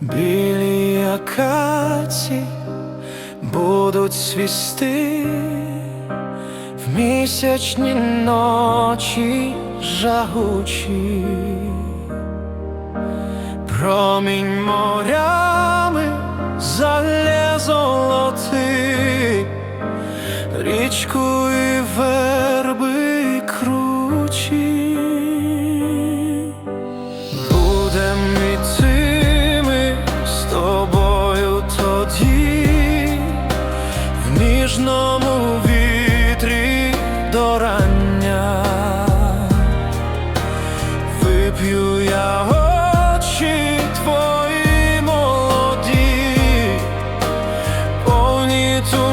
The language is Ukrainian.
Білі акаці будуть свісти в місячні ночі жагучі, промінь морями залє золоти, річку ніжному вітрі до рання вип'ю я очі твої молоді повні ту.